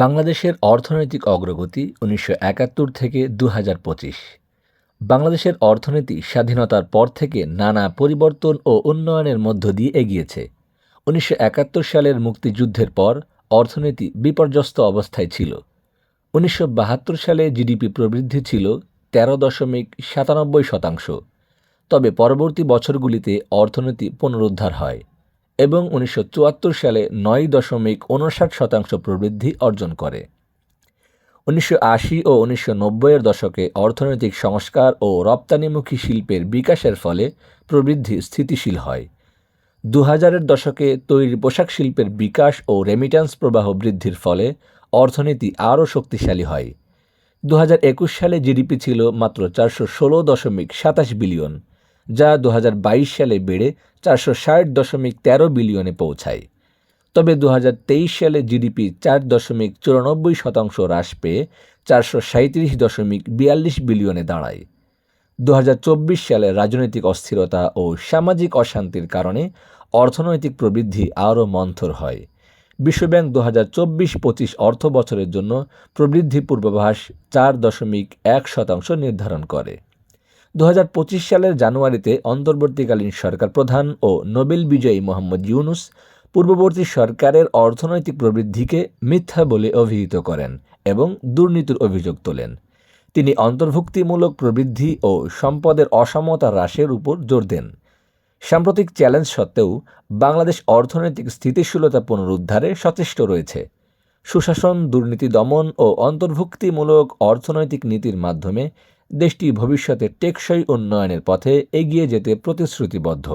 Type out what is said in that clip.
বাংলাদেশের অর্থনৈতিক অগ্রগতি উনিশশো একাত্তর থেকে দু হাজার পঁচিশ। বাংলাদেশের অর্থনীতি স্বাধীনতার পর থেকে নানা পরিবর্তন ও উন্নয়নের মধ্য দিয়ে এগিয়েছে। উনিশশো একাত্তর সালের মুক্তিযুদ্ধের পর অর্থনীতি বিপর্যস্ত অবস্থায় ছিল। উনিশশো বাহাত্তর সালে জিডিপি প্রবৃদ্ধি ছিল তেরো দশমিক সাতানব্বই শতাংশ। তবে পরবর্তী বছরগুলিতে অর্থনীতি পুনরুদ্ধার হয়। এবং উনিশশো চুয়াত্তর সালে নয় দশমিক উনষাট শতাংশ প্রবৃদ্ধি অর্জন করে। উনিশশো আশি ও উনিশশো নব্বইয়ের দশকে অর্থনৈতিক সংস্কার ও রপ্তানিমুখী শিল্পের বিকাশের ফলে প্রবৃদ্ধি স্থিতিশীল হয়। দু হাজারের দশকে তৈরি পোশাক শিল্পের বিকাশ ও রেমিট্যান্স প্রবাহ বৃদ্ধির ফলে অর্থনীতি আরও শক্তিশালী হয়। দু হাজার একুশ সালে জিডিপি ছিল মাত্র চারশো ষোলো দশমিক সাতাশ বিলিয়ন। যা দু হাজার বাইশ সালে বেড়ে চারশো ষাট দশমিক তেরো বিলিয়নে পৌঁছায়। তবে দু হাজার তেইশ সালে জিডিপি চার দশমিক চুরানব্বই শতাংশ হ্রাস পেয়ে চারশো দশমিক বিয়াল্লিশ বিলিয়নে দাঁড়ায়। দু হাজার চব্বিশ সালে রাজনৈতিক অস্থিরতা ও সামাজিক অশান্তির কারণে অর্থনৈতিক প্রবৃদ্ধি আরও মন্থর হয়। বিশ্বব্যাংক দু হাজার চব্বিশ পঁচিশ অর্থ বছরের জন্য প্রবৃদ্ধি পূর্বাভাস চার দশমিক এক শতাংশ নির্ধারণ করে। দু হাজার পঁচিশ সালের জানুয়ারিতে অন্তর্বর্তীকালীন সরকার প্রধান ও নোবেল বিজয়ী মোহাম্মদ ইউনুস পূর্ববর্তী সরকারের অর্থনৈতিক প্রবৃদ্ধিকে মিথ্যা বলে অভিহিত করেন এবং দুর্নীতির অভিযোগ তোলেন। তিনি অন্তর্ভুক্তিমূলক প্রবৃদ্ধি ও সম্পদের অসমতা হ্রাসের উপর জোর দেন। সাম্প্রতিক চ্যালেঞ্জ সত্ত্বেও বাংলাদেশ অর্থনৈতিক স্থিতিশীলতা পুনরুদ্ধারে সচেষ্ট রয়েছে। সুশাসন, দুর্নীতি দমন ও অন্তর্ভুক্তিমূলক অর্থনৈতিক নীতির মাধ্যমে দেশটি ভবিষ্যতে টেকসই উন্নয়নের পথে এগিয়ে যেতে প্রতিশ্রুতিবদ্ধ।